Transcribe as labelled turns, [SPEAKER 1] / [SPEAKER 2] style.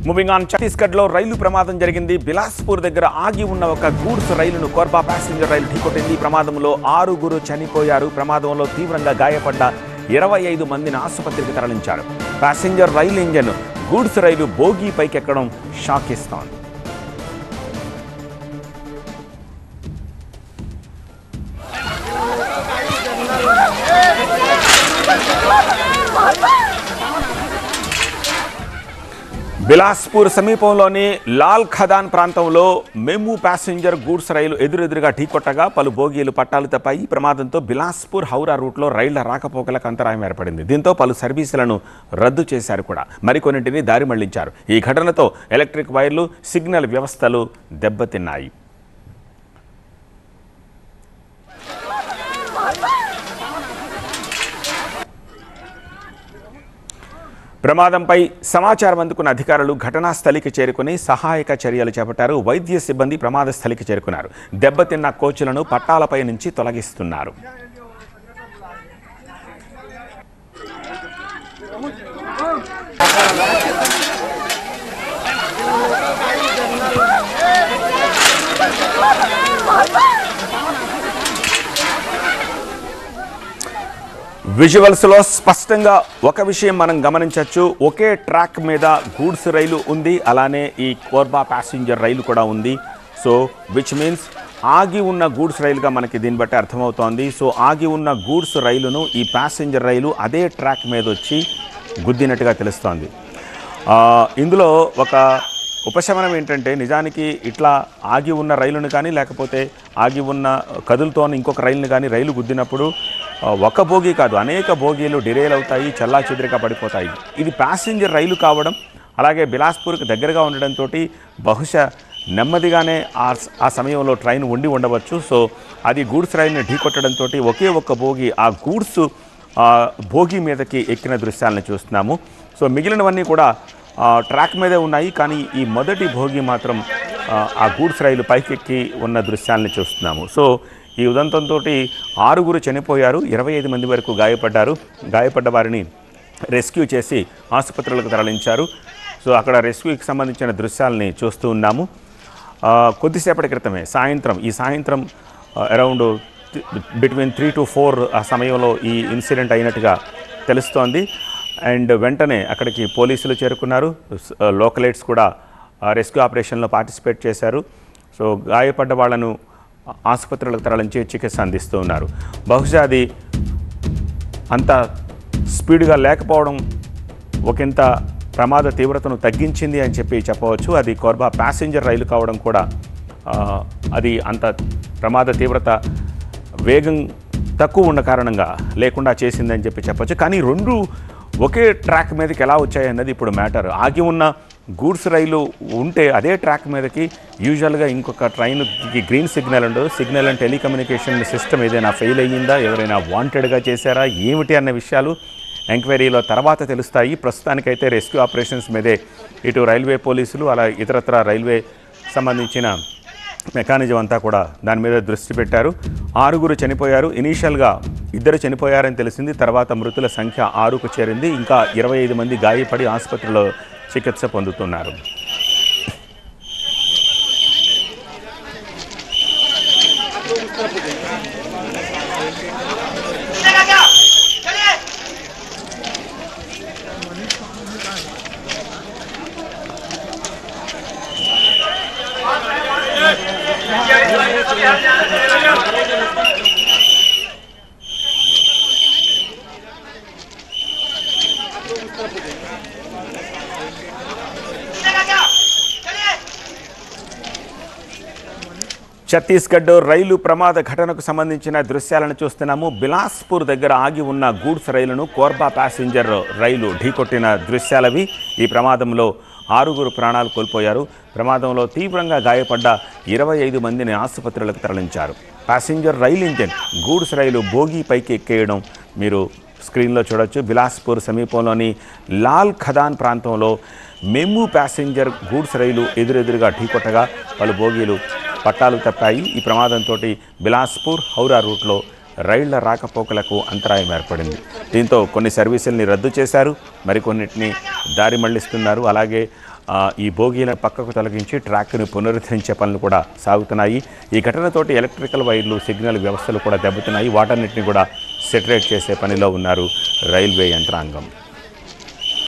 [SPEAKER 1] Moving on ఛత్తీస్గఢ్లో రైలు ప్రమాదం జరిగింది బిలాస్పూర్ దగ్గర ఆగి ఉన్న ఒక గూడ్స్ రైలును కోర్బా ప్యాసింజర్ రైలు ఢీకొట్టింది ప్రమాదంలో ఆరుగురు చనిపోయారు ప్రమాదంలో తీవ్రంగా గాయపడ్డ ఇరవై ఐదు మందిని ఆసుపత్రికి తరలించారు ప్యాసింజర్ రైలు ఇంజన్ గూడ్స్ రైలు బోగి పైకెక్కడం షాక్ ఇస్తోంది బిలాస్పూర్ సమీపంలోని లాల్ ఖదాన్ ప్రాంతంలో మెము ప్యాసింజర్ గూడ్స్ రైలు ఎదురెదురుగా ఢీకొట్టగా పలు బోగీలు పట్టాలు తప్పాయి. ఈ ప్రమాదంతో బిలాస్పూర్ హౌరా రూట్లో రైళ్ళ రాకపోకలకు అంతరాయం ఏర్పడింది. దీంతో పలు సర్వీసులను రద్దు చేశారు కూడా. మరికొన్నింటిని దారి మళ్ళించారు. ఈ ఘటనతో ఎలక్ట్రిక్ వైర్లు సిగ్నల్ వ్యవస్థలు దెబ్బతిన్నాయి. ప్రమాదంపై సమాచారం అందుకున్న అధికారులు ఘటనా స్థలికి చేరుకుని సహాయక చర్యలు చేపట్టారు. వైద్య సిబ్బంది ప్రమాద స్థలికి చేరుకున్నారు. దెబ్బతిన్న కోచ్లను పట్టాలపై నుంచి తొలగిస్తున్నారు. విజువల్స్ విజువల్స్లో స్పష్టంగా ఒక విషయం మనం గమనించవచ్చు. ఒకే ట్రాక్ మీద గూడ్స్ రైలు ఉంది. అలానే ఈ కోర్బా ప్యాసింజర్ రైలు కూడా ఉంది. సో విచ్ మీన్స్ ఆగి ఉన్న గూడ్స్ రైలుగా మనకి దీన్ని బట్టి అర్థమవుతోంది. సో ఆగి ఉన్న గూడ్స్ రైలును ఈ ప్యాసింజర్ రైలు అదే ట్రాక్ మీద వచ్చి గుద్దినట్టుగా తెలుస్తోంది. ఇందులో ఒక ఉపశమనం ఏంటంటే నిజానికి ఇట్లా ఆగి ఉన్న రైలును కానీ లేకపోతే ఆగి ఉన్న కదులుతోని ఇంకొక రైలుని కానీ రైలు గుద్దినప్పుడు ఒక బోగి కాదు అనేక బోగీలు డిరేల్ అవుతాయి చల్లా చెదిరిగా పడిపోతాయి. ఇది ప్యాసింజర్ రైలు కావడం అలాగే బిలాస్పూర్కి దగ్గరగా ఉండడంతో బహుశా నెమ్మదిగానే ఆ ఆ సమయంలో ట్రైన్ ఉండి ఉండవచ్చు. సో అది గూడ్స్ రైలుని ఢీకొట్టడంతో ఒకే ఒక్క బోగి ఆ గూడ్స్ భోగి మీదకి ఎక్కిన దృశ్యాలను చూస్తున్నాము. సో మిగిలినవన్నీ కూడా ట్రాక్ మీదే ఉన్నాయి. కానీ ఈ మొదటి భోగి మాత్రం ఆ, ఆ గూడ్స్ రైలు పైకెక్కి ఉన్న దృశ్యాలను చూస్తున్నాము. సో ఈ ఉదంతంతో ఆరుగురు చనిపోయారు. ఇరవై ఐదు మంది వరకు గాయపడ్డారు. గాయపడ్డ వారిని రెస్క్యూ చేసి ఆసుపత్రులకు తరలించారు. సో అక్కడ రెస్క్యూకి సంబంధించిన దృశ్యాలని చూస్తూ ఉన్నాము. కొద్దిసేపటి క్రితమే సాయంత్రం ఈ సాయంత్రం around between three to four ఆ సమయంలో ఈ ఇన్సిడెంట్ అయినట్టుగా తెలుస్తోంది. అండ్ వెంటనే అక్కడికి పోలీసులు చేరుకున్నారు. లోకలైట్స్ కూడా రెస్క్యూ ఆపరేషన్లో పార్టిసిపేట్ చేశారు. సో గాయపడ్డ వాళ్ళను ఆసుపత్రులకు తరలించి చికిత్స అందిస్తూ ఉన్నారు. బహుశా అది అంత స్పీడ్గా లేకపోవడం ఒకంత ప్రమాద తీవ్రతను తగ్గించింది అని చెప్పి చెప్పవచ్చు. అది కోర్బా ప్యాసింజర్ రైలు కావడం కూడా అది అంత ప్రమాద తీవ్రత వేగం తక్కువ ఉన్న కారణంగా లేకుండా చేసిందని చెప్పి చెప్పచ్చు. కానీ రెండు ఒకే ట్రాక్ మీదకి ఎలా వచ్చాయన్నది ఇప్పుడు మ్యాటర్. ఆగి ఉన్న గూడ్స్ రైలు ఉంటే అదే ట్రాక్ మీదకి యూజువల్గా ఇంకొక ట్రైన్కి గ్రీన్ సిగ్నల్ ఉండదు. సిగ్నల్ అండ్ టెలికమ్యూనికేషన్ సిస్టమ్ ఏదైనా ఫెయిల్ అయ్యిందా? ఎవరైనా వాంటెడ్గా చేశారా? ఏమిటి అన్న విషయాలు ఎంక్వైరీలో తర్వాత తెలుస్తాయి. ప్రస్తుతానికైతే రెస్క్యూ ఆపరేషన్స్ మీదే ఇటు రైల్వే పోలీసులు అలా ఇతరత్ర రైల్వే సంబంధించిన మెకానిజం అంతా కూడా దాని మీద దృష్టి పెట్టారు. ఆరుగురు చనిపోయారు. ఇనీషియల్గా ఇద్దరు చనిపోయారని తెలిసింది. తర్వాత మృతుల సంఖ్య ఆరుకు చేరింది. ఇంకా ఇరవై ఐదు మంది గాయపడి ఆసుపత్రిలో చికిత్స పొందుతున్నారు. ఛత్తీస్గఢ్ రైలు ప్రమాద ఘటనకు సంబంధించిన దృశ్యాలను చూస్తున్నాము. బిలాస్పూర్ దగ్గర ఆగి ఉన్న గూడ్స్ రైలును కోర్బా ప్యాసింజర్ రైలు ఢీకొట్టిన దృశ్యాలవి. ఈ ప్రమాదంలో ఆరుగురు ప్రాణాలు కోల్పోయారు. ప్రమాదంలో తీవ్రంగా గాయపడ్డ ఇరవై ఐదు మందిని ఆసుపత్రులకు తరలించారు. ప్యాసింజర్ రైలు ఇంజన్ గూడ్స్ రైలు బోగి పైకి ఎక్కేయడం మీరు స్క్రీన్లో చూడొచ్చు. బిలాస్పూర్ సమీపంలోని లాల్ ఖదాన్ ప్రాంతంలో మెము ప్యాసింజర్ గూడ్స్ రైలు ఎదురెదురుగా ఢీకొట్టగా పలు బోగీలు పట్టాలు తప్పాయి. ఈ ప్రమాదంతో బిలాస్పూర్ హౌరా రూట్లో రైళ్ళ రాకపోకలకు అంతరాయం ఏర్పడింది. దీంతో కొన్ని సర్వీసుల్ని రద్దు చేశారు. మరికొన్నిటిని దారి మళ్ళిస్తున్నారు. అలాగే ఈ బోగీలను పక్కకు తొలగించి ట్రాక్ను పునరుద్ధరించే పనులు కూడా సాగుతున్నాయి. ఈ ఘటనతోటి ఎలక్ట్రికల్ వైర్లు సిగ్నల్ వ్యవస్థలు కూడా దెబ్బతిన్నాయి. వాటన్నిటిని కూడా సెటరేట్ చేసే పనిలో ఉన్నారు రైల్వే యంత్రాంగం.